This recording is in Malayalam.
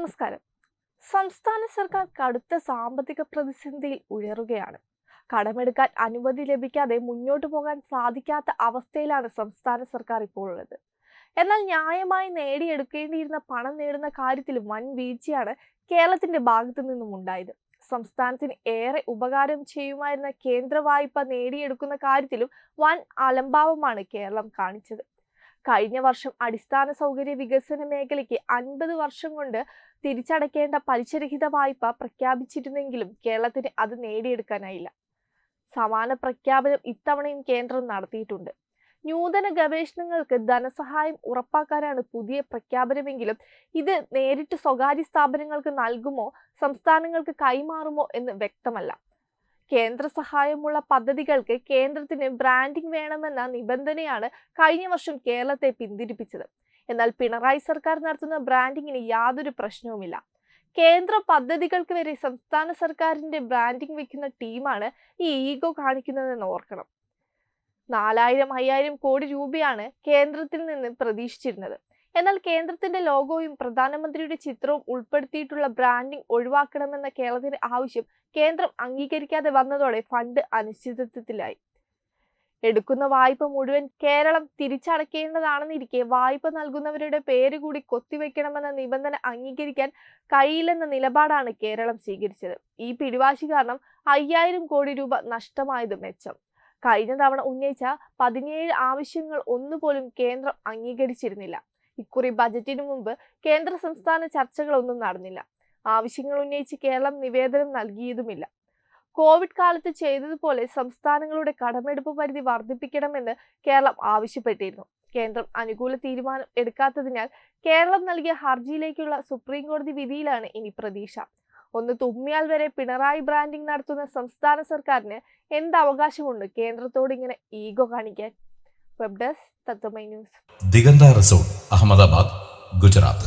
നമസ്കാരം. സംസ്ഥാന സർക്കാർ കടുത്ത സാമ്പത്തിക പ്രതിസന്ധിയിൽ ഉയരുകയാണ്. കടമെടുക്കാൻ അനുമതി ലഭിക്കാതെ മുന്നോട്ടു പോകാൻ സാധിക്കാത്ത അവസ്ഥയിലാണ് സംസ്ഥാന സർക്കാർ ഇപ്പോൾ ഉള്ളത്. എന്നാൽ ന്യായമായി നേടിയെടുക്കേണ്ടിയിരുന്ന പണം നേടുന്ന കാര്യത്തിൽ വൻ വീഴ്ചയാണ് കേരളത്തിന്റെ ഭാഗത്തു നിന്നും ഉണ്ടായത്. സംസ്ഥാനത്തിന് ഏറെ ഉപകാരം ചെയ്യുമായിരുന്ന കേന്ദ്ര വായ്പ നേടിയെടുക്കുന്ന കാര്യത്തിലും വൻ അലംഭാവമാണ് കേരളം കാണിച്ചത്. കഴിഞ്ഞ വർഷം അടിസ്ഥാന സൗകര്യ വികസന മേഖലയ്ക്ക് അൻപത് വർഷം കൊണ്ട് തിരിച്ചടയ്ക്കേണ്ട പലിശരഹിത വായ്പ പ്രഖ്യാപിച്ചിരുന്നെങ്കിലും കേരളത്തിന് അത് നേടിയെടുക്കാനായില്ല. സമാന പ്രഖ്യാപനം ഇത്തവണയും കേന്ദ്രം നടത്തിയിട്ടുണ്ട്. നൂതന ഗവേഷണങ്ങൾക്ക് ധനസഹായം ഉറപ്പാക്കാനാണ് പുതിയ പ്രഖ്യാപനമെങ്കിലും ഇത് നേരിട്ട് സ്വകാര്യ സ്ഥാപനങ്ങൾക്ക് നൽകുമോ സംസ്ഥാനങ്ങൾക്ക് കൈമാറുമോ എന്ന് വ്യക്തമല്ല. കേന്ദ്ര സഹായമുള്ള പദ്ധതികൾക്ക് കേന്ദ്രത്തിന് ബ്രാൻഡിംഗ് വേണമെന്ന നിബന്ധനയാണ് കഴിഞ്ഞ വർഷം കേരളത്തെ പിന്തിരിപ്പിച്ചത്. എന്നാൽ പിണറായി സർക്കാർ നടത്തുന്ന ബ്രാൻഡിങ്ങിന് യാതൊരു പ്രശ്നവുമില്ല. കേന്ദ്ര പദ്ധതികൾക്ക് വരെ സംസ്ഥാന സർക്കാരിന്റെ ബ്രാൻഡിംഗ് വെക്കുന്ന ടീമാണ് ഈ ഈഗോ കാണിക്കുന്നതെന്ന് ഓർക്കണം. നാലായിരം അയ്യായിരം കോടി രൂപയാണ് കേന്ദ്രത്തിൽ നിന്ന് പ്രതീക്ഷിച്ചിരുന്നത്. എന്നാൽ കേന്ദ്രത്തിന്റെ ലോഗോയും പ്രധാനമന്ത്രിയുടെ ചിത്രവും ഉൾപ്പെടുത്തിയിട്ടുള്ള ബ്രാൻഡിംഗ് ഒഴിവാക്കണമെന്ന കേരളത്തിന്റെ ആവശ്യം കേന്ദ്രം അംഗീകരിക്കാതെ വന്നതോടെ ഫണ്ട് അനിശ്ചിതത്വത്തിലായി. എടുക്കുന്ന വായ്പ മുഴുവൻ കേരളം തിരിച്ചടക്കേണ്ടതാണെന്നിരിക്കെ വായ്പ നൽകുന്നവരുടെ പേര് കൂടി കൊത്തിവെക്കണമെന്ന നിബന്ധന അംഗീകരിക്കാൻ കഴിയില്ലെന്ന നിലപാടാണ് കേരളം സ്വീകരിച്ചത്. ഈ പിടിവാശി കാരണം അയ്യായിരം കോടി രൂപ നഷ്ടമായത് മെച്ചം. കഴിഞ്ഞ തവണ ഉന്നയിച്ച പതിനേഴ് ആവശ്യങ്ങൾ ഒന്നുപോലും കേന്ദ്രം അംഗീകരിച്ചിരുന്നില്ല. ഇക്കുറി ബജറ്റിനു മുമ്പ് കേന്ദ്ര സംസ്ഥാന ചർച്ചകളൊന്നും നടന്നില്ല. ആവശ്യങ്ങൾ ഉന്നയിച്ച് കേരളം നിവേദനം നൽകിയതുമില്ല. കോവിഡ് കാലത്ത് ചെയ്തതുപോലെ സംസ്ഥാനങ്ങളുടെ കടമെടുപ്പ് പരിധി വർദ്ധിപ്പിക്കണമെന്ന് കേരളം ആവശ്യപ്പെട്ടിരുന്നു. കേന്ദ്രം അനുകൂല തീരുമാനം എടുക്കാത്തതിനാൽ കേരളം നൽകിയ ഹർജിയിലേക്കുള്ള സുപ്രീം കോടതി വിധിയിലാണ് ഇനി പ്രതീക്ഷ. ഒന്ന് തുമ്മിയാൽ വരെ പിണറായി ബ്രാൻഡിംഗ് നടത്തുന്ന സംസ്ഥാന സർക്കാരിന് എന്ത് അവകാശമുണ്ട്? കേന്ദ്രത്തോട് ഇങ്ങനെ ഈഗോ കാണിക്കാൻ. Web desk Tatwamayi news. Diganta resort Ahmedabad Gujarat.